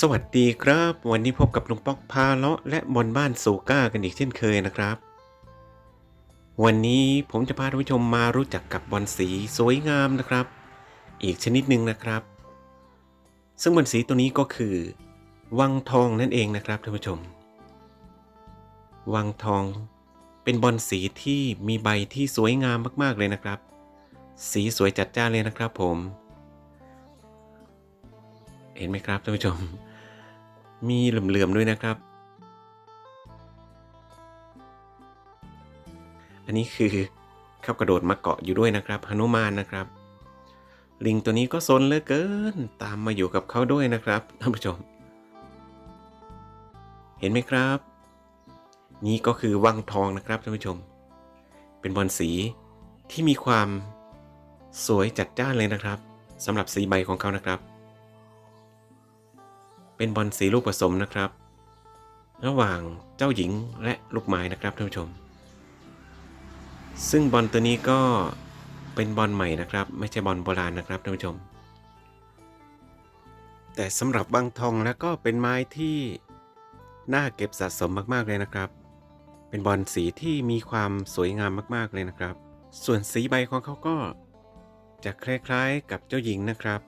สวัสดีครับ วันนี้พบกับลุงป๊อกพาเลาะและบอลบ้านสูก้ากันอีกเช่นเคยนะครับ วันนี้ผมจะพาท่านผู้ชมมารู้จักกับบอลสีสวยงามนะครับ อีกชนิดหนึ่งนะครับ ซึ่งบอลสีตัวนี้ก็คือ วังทองนั่นเองนะครับท่านผู้ชม วังทองเป็นบอลสีที่มีใบที่สวยงามมากๆเลยนะครับ สีสวยจัดจ้านเลยนะครับผม เห็นไหมครับท่านผู้ชม มีเหลื่อมๆด้วยนะครับ อันนี้คือข้ากระโดดมาเกาะอยู่ด้วยนะครับหนุมานนะครับ ลิงตัวนี้ก็ซนเหลือเกิน ตามมาอยู่กับเขาด้วยนะครับท่านผู้ชม เห็นไหมครับ นี่ก็คือวังทองนะครับท่านผู้ชม เป็นบอลสีที่มีความสวยจัดจ้านเลยนะครับสำหรับสีใบของเขานะครับ เป็นบอลสีลูกผสมนะครับ ระหว่างเจ้าหญิงและลูกไม้นะครับท่านผู้ชม ซึ่งบอลตัวนี้ก็เป็นบอลใหม่นะครับ ไม่ใช่บอลโบราณนะครับท่านผู้ชม แต่สำหรับบางทองแล้วก็เป็นไม้ที่น่าเก็บสะสมมากๆเลยนะครับ เป็นบอลสีที่มีความสวยงามมากๆเลยนะครับ ส่วนสีใบของเขาก็จะคล้ายๆกับเจ้าหญิงนะครับ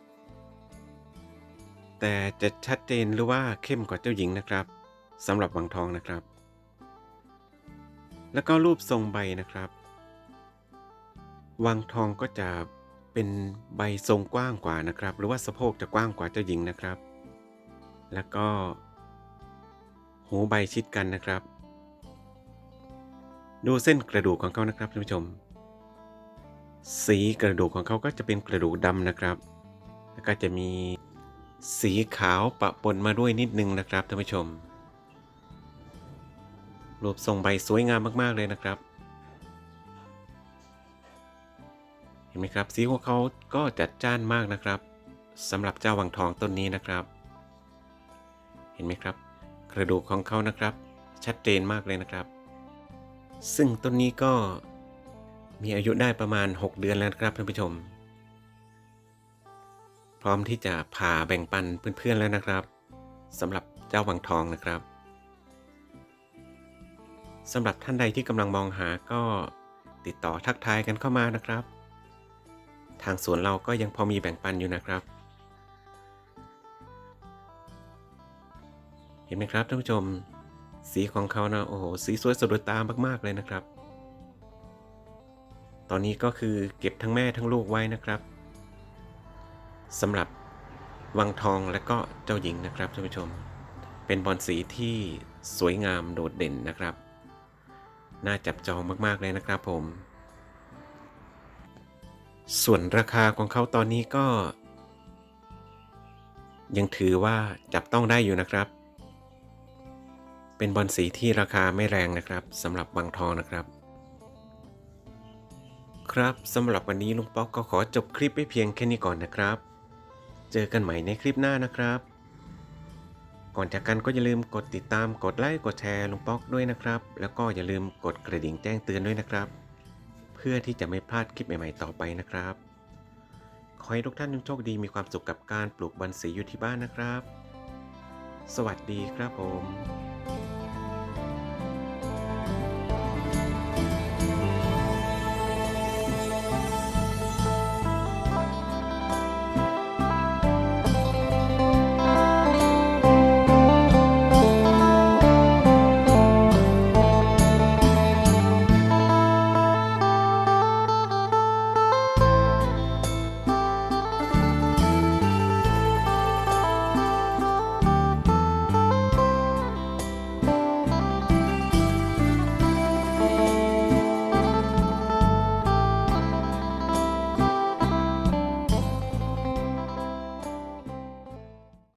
แต่จะชัดเจนหรือว่าเข้มกว่าเจ้าหญิงนะครับสำหรับวังทองนะครับ แล้วก็รูปทรงใบนะครับ วังทองก็จะเป็นใบทรงกว้างกว่านะครับ หรือว่าสะโพกจะกว้างกว่าเจ้าหญิงนะครับ แล้วก็ หูใบชิดกันนะครับ ดูเส้นกระดูกของเขานะครับท่านผู้ชม สีกระดูกของเขาก็จะเป็นกระดูกดำนะครับ แล้วก็จะมี สีขาวปะปนมาด้วยนิดนึงนะครับท่านผู้ชม รูปทรงใบสวยงามมาก ๆ เลยนะครับ เห็นไหมครับ สีของเขาก็จัดจ้านมากนะครับสำหรับเจ้าวังทองต้นนี้นะครับ เห็นไหมครับ กระดูกของเขานะครับ ชัดเจนมากเลยนะครับ ซึ่งต้นนี้ก็มีอายุได้ประมาณ 6 เดือนแล้วนะครับท่านผู้ชม พร้อมที่จะผ่าแบ่งปันเพื่อนๆแล้วนะครับสำหรับเจ้าวังทองนะครับสำหรับท่านใดที่กำลังมองหาก็ติดต่อทักทายกันเข้ามานะครับ ทางสวนเราก็ยังพอมีแบ่งปันอยู่นะครับ เห็นไหมครับท่านผู้ชม สีของเขานะโอ้โหสีสวยสะดุดตามากๆเลยนะครับ ตอนนี้ก็คือเก็บทั้งแม่ทั้งลูกไว้นะครับ สำหรับวังทองและก็เจ้าหญิงนะครับท่านผู้ชม เป็นบอลสีที่สวยงามโดดเด่นนะครับ น่าจับจองมากๆเลยนะครับผม ส่วนราคาของเขาตอนนี้ก็ ยังถือว่าจับต้องได้อยู่นะครับ เป็นบอลสีที่ราคาไม่แรงนะครับสำหรับวังทองนะครับครับสำหรับวันนี้ลุงป๊อกก็ขอจบคลิปไปเพียงแค่นี้ก่อนนะครับ เจอกันใหม่ในคลิปหน้านะครับ ก่อนจากกันก็อย่าลืมกดติดตาม กดไลค์ กดแชร์ลุงป๊อกด้วยนะครับ แล้วก็อย่าลืมกดกระดิ่งแจ้งเตือนด้วยนะครับ เพื่อที่จะไม่พลาดคลิปใหม่ๆต่อไปนะครับ ขอให้ทุกท่านจงโชคดีมีความสุขกับการปลูกบันสีอยู่ที่บ้านนะครับ สวัสดีครับผม